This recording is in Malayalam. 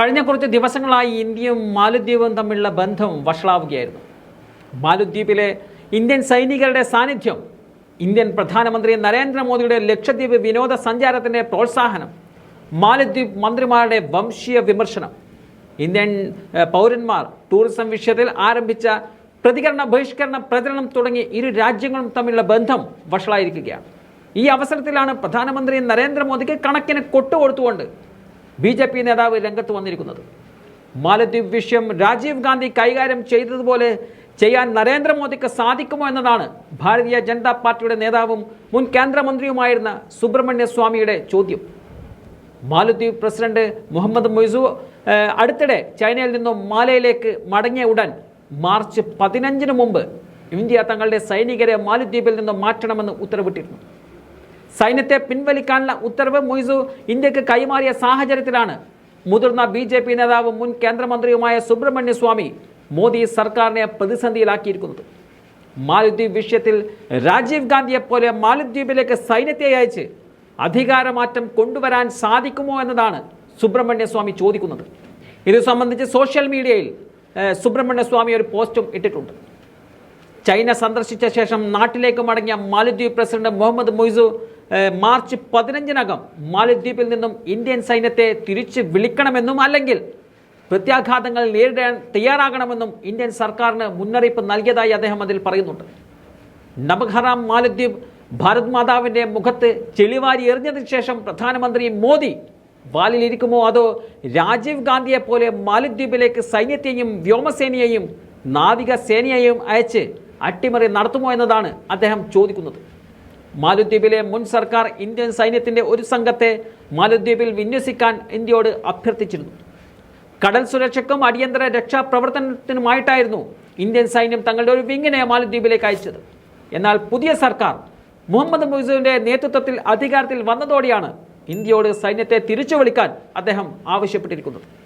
കഴിഞ്ഞ കുറച്ച് ദിവസങ്ങളായി ഇന്ത്യയും മാലദ്വീപും തമ്മിലുള്ള ബന്ധം വഷളാവുകയായിരുന്നു. മാലദ്വീപിലെ ഇന്ത്യൻ സൈനികരുടെ സാന്നിധ്യം ഇന്ത്യൻ പ്രധാനമന്ത്രി നരേന്ദ്രമോദിയുടെ ലക്ഷദ്വീപ് വിനോദസഞ്ചാരത്തിന്റെ പ്രോത്സാഹനം മാലദ്വീപ് മന്ത്രിമാരുടെ വംശീയ വിമർശനം ഇന്ത്യൻ പൗരന്മാർ ടൂറിസം വിഷയത്തിൽ ആരംഭിച്ച പ്രതികരണ ബഹിഷ്കരണ പ്രചരണം തുടങ്ങി ഇരു രാജ്യങ്ങളും തമ്മിലുള്ള ബന്ധം വഷളായിരിക്കുകയാണ്. ഈ അവസരത്തിലാണ് പ്രധാനമന്ത്രി നരേന്ദ്രമോദിക്ക് കണക്കിന് കൊട്ടുകൊടുത്തുകൊണ്ട് ബി ജെ പി നേതാവ് രംഗത്ത് വന്നിരിക്കുന്നത്. മാലദ്വീപ് വിഷയം രാജീവ് ഗാന്ധി കൈകാര്യം ചെയ്തതുപോലെ ചെയ്യാൻ നരേന്ദ്രമോദിക്ക് സാധിക്കുമോ എന്നതാണ് ഭാരതീയ ജനതാ പാർട്ടിയുടെ നേതാവും മുൻ കേന്ദ്രമന്ത്രിയുമായിരുന്ന സുബ്രഹ്മണ്യ സ്വാമിയുടെ ചോദ്യം. മാലദ്വീപ് പ്രസിഡന്റ് മുഹമ്മദ് മൊയ്സു അടുത്തിടെ ചൈനയിൽ നിന്നും മാലയിലേക്ക് മടങ്ങിയ ഉടൻ മാർച്ച് പതിനഞ്ചിന് മുമ്പ് ഇന്ത്യ തങ്ങളുടെ സൈനികരെ മാലദ്വീപിൽ നിന്ന് മാറ്റണമെന്ന് ഉത്തരവിട്ടിരുന്നു. സൈന്യത്തെ പിൻവലിക്കാനുള്ള ഉത്തരവ് മൊയ്സു ഇന്ത്യയ്ക്ക് കൈമാറിയ സാഹചര്യത്തിലാണ്. മുതിർന്ന ബി ജെ പി നേതാവും മുൻ കേന്ദ്രമന്ത്രിയുമായ സുബ്രഹ്മണ്യ സ്വാമി മോദി സർക്കാരിനെ പ്രതിസന്ധിയിലാക്കിയിരിക്കുന്നത്. മാലദ്വീപ് വിഷയത്തിൽ രാജീവ് ഗാന്ധിയെ പോലെ മാലദ്വീപിലേക്ക് സൈന്യത്തെ അയച്ച് അധികാരമാറ്റം കൊണ്ടുവരാൻ സാധിക്കുമോ എന്നതാണ് സുബ്രഹ്മണ്യ സ്വാമി ചോദിക്കുന്നത്. ഇത് സംബന്ധിച്ച് സോഷ്യൽ മീഡിയയിൽ സുബ്രഹ്മണ്യ സ്വാമി ഒരു പോസ്റ്റും ഇട്ടിട്ടുണ്ട്. ചൈന സന്ദർശിച്ച ശേഷം നാട്ടിലേക്ക് മടങ്ങിയ മാലദ്വീപ് പ്രസിഡന്റ് മുഹമ്മദ് മൊയ്സു മാർച്ച് പതിനഞ്ചിനകം മാലദ്വീപിൽ നിന്നും ഇന്ത്യൻ സൈന്യത്തെ തിരിച്ച് വിളിക്കണമെന്നും അല്ലെങ്കിൽ പ്രത്യാഘാതങ്ങൾ നേരിടാൻ തയ്യാറാകണമെന്നും ഇന്ത്യൻ സർക്കാരിന് മുന്നറിയിപ്പ് നൽകിയതായി അദ്ദേഹം അതിൽ പറയുന്നുണ്ട്. നബഹറാം മാലദ്വീപ് ഭാരത് മാതാവിന്റെ മുഖത്ത് ചെളിവാരി എറിഞ്ഞതിന് ശേഷം പ്രധാനമന്ത്രി മോദി വാലിലിരിക്കുമോ അതോ രാജീവ് ഗാന്ധിയെ പോലെ മാലദ്വീപിലേക്ക് സൈന്യത്തെയും വ്യോമസേനയെയും നാവികസേനയെയും അയച്ച് അട്ടിമറി നടത്തുമോ എന്നതാണ് അദ്ദേഹം ചോദിക്കുന്നത്. മാലദ്വീപിലെ മുൻ സർക്കാർ ഇന്ത്യൻ സൈന്യത്തിന്റെ ഒരു സംഘത്തെ മാലദ്വീപിൽ വിന്യസിക്കാൻ ഇന്ത്യയോട് അഭ്യർത്ഥിച്ചിരുന്നു. കടൽ സുരക്ഷയ്ക്കും അടിയന്തര രക്ഷാപ്രവർത്തനത്തിനുമായിട്ടായിരുന്നു ഇന്ത്യൻ സൈന്യം തങ്ങളുടെ ഒരു വിങ്ങിനെ മാലദ്വീപിലേക്ക് അയച്ചത്. എന്നാൽ പുതിയ സർക്കാർ മുഹമ്മദ് മുയ്സുവിന്റെ നേതൃത്വത്തിൽ അധികാരത്തിൽ വന്നതോടെയാണ് ഇന്ത്യയോട് സൈന്യത്തെ തിരിച്ചു വിളിക്കാൻ അദ്ദേഹം ആവശ്യപ്പെട്ടിരിക്കുന്നത്.